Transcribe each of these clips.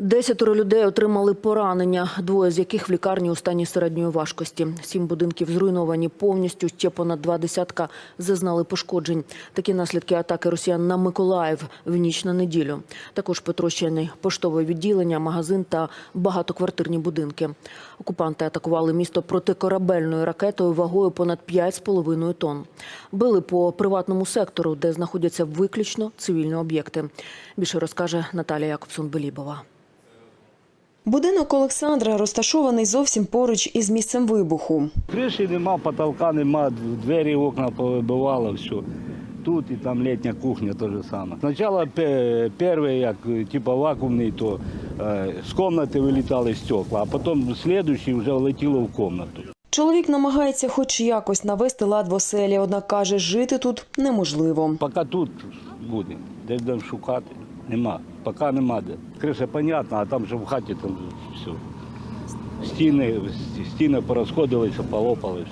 Десятеро людей отримали поранення, двоє з яких в лікарні у стані середньої важкості. Сім будинків зруйновані повністю. Ще понад два десятка зазнали пошкоджень. Такі наслідки атаки росіян на Миколаїв в ніч на неділю. Також потрощений поштове відділення, магазин та багатоквартирні будинки. Окупанти атакували місто протикорабельною ракетою вагою понад 5,5 тонн. Били по приватному сектору, де знаходяться виключно цивільні об'єкти. Більше розкаже Наталія Якобсон-Белібова. Будинок Олександра розташований зовсім поруч із місцем вибуху. Криші нема, потолка нема, двері, окна повибивало, все. Тут і там літня кухня те же саме. Спочатку перший, як типу вакуумний, то е, з кімнати вилітали стекла, а потім слідуючий вже влетіло в кімнату. Чоловік намагається хоч якось навести лад в оселі, однак каже, жити тут неможливо. Поки тут буде, де будемо шукати, нема. Поки нема де. Криша понятна, а там же в хаті там все. Стіни, стіни порозходилися, полопали.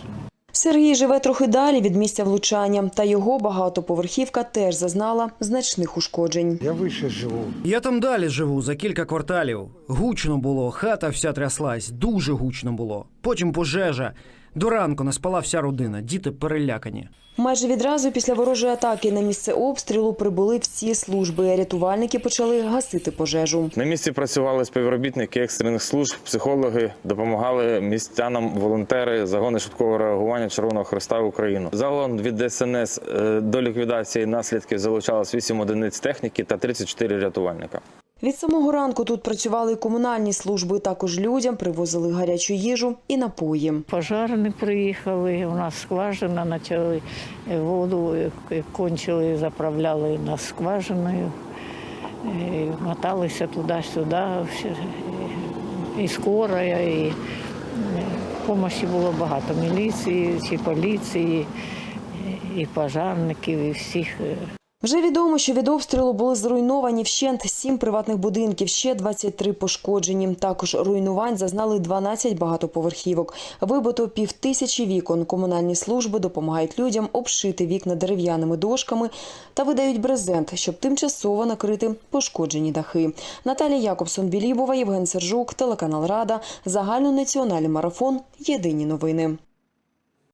Сергій живе трохи далі від місця влучання, та його багатоповерхівка теж зазнала значних ушкоджень. Я вище живу. Я там далі живу за кілька кварталів. Гучно було, хата вся тряслась, дуже гучно було. Потім пожежа. До ранку не спала вся родина, діти перелякані. Майже відразу після ворожої атаки на місце обстрілу прибули всі служби. Рятувальники почали гасити пожежу. На місці працювали співробітники екстрених служб, психологи, допомагали містянам волонтери, загони швидкого реагування Червоного Христа України. Загалом від ДСНС е, до ліквідації наслідків залучалось 8 одиниць техніки та 34 рятувальника. Від самого ранку тут працювали комунальні служби. Також людям привозили гарячу їжу і напої. Пожарні приїхали, у нас скважина, почали воду, е, кончили, заправляли нас скважиною, е, моталися туди-сюди, е, і скорая, і допомоги було багато міліції, чи поліції, і пожарників, і всіх. Вже відомо, що від обстрілу були зруйновані вщент сім приватних будинків, ще 23 пошкоджені. Також руйнувань зазнали 12 багатоповерхівок. Вибито півтисячі вікон. Комунальні служби допомагають людям обшити вікна дерев'яними дошками та видають брезент, щоб тимчасово накрити пошкоджені дахи. Наталія Якобсон-Білібова, Євген Сержук, телеканал Рада, загальнонаціональний марафон. Єдині новини.